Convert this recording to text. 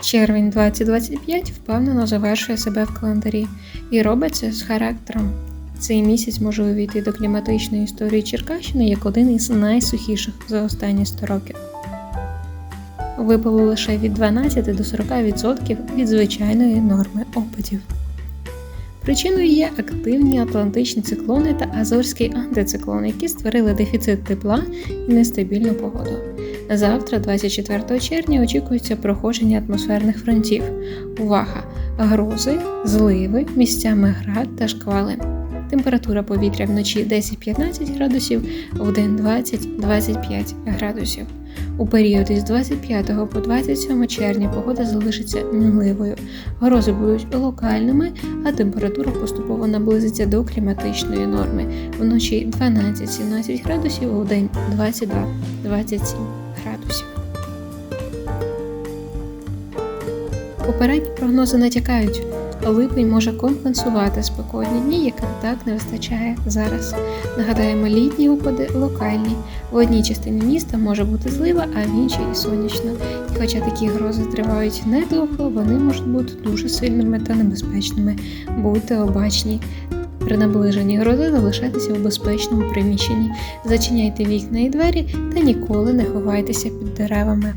Червень 2025 впевнено завершує себе в календарі і робить це з характером. Цей місяць може увійти до кліматичної історії Черкащини як один із найсухіших за останні 100 років. Випало лише від 12 до 40% від звичайної норми опадів. Причиною є активні атлантичні циклони та азорський антициклон, які створили дефіцит тепла і нестабільну погоду. Завтра, 24 червня, очікується проходження атмосферних фронтів. Увага! Грози, зливи, місцями град та шквали. Температура повітря вночі 10-15 градусів, вдень 20-25 градусів. У період із 25 по 27 червня погода залишиться мінливою. Грози будуть локальними, а температура поступово наблизиться до кліматичної норми. Вночі 12-17 градусів, у день 22-27 градусів. Попередні прогнози натякають, липень може компенсувати спекотні дні, яким так не вистачає зараз. Нагадаємо, літні опади локальні. В одній частині міста може бути злива, а в іншій сонячно. І хоча такі грози тривають недовго, вони можуть бути дуже сильними та небезпечними. Будьте обачні. При наближенні грози залишайтеся у безпечному приміщенні, зачиняйте вікна і двері та ніколи не ховайтеся під деревами.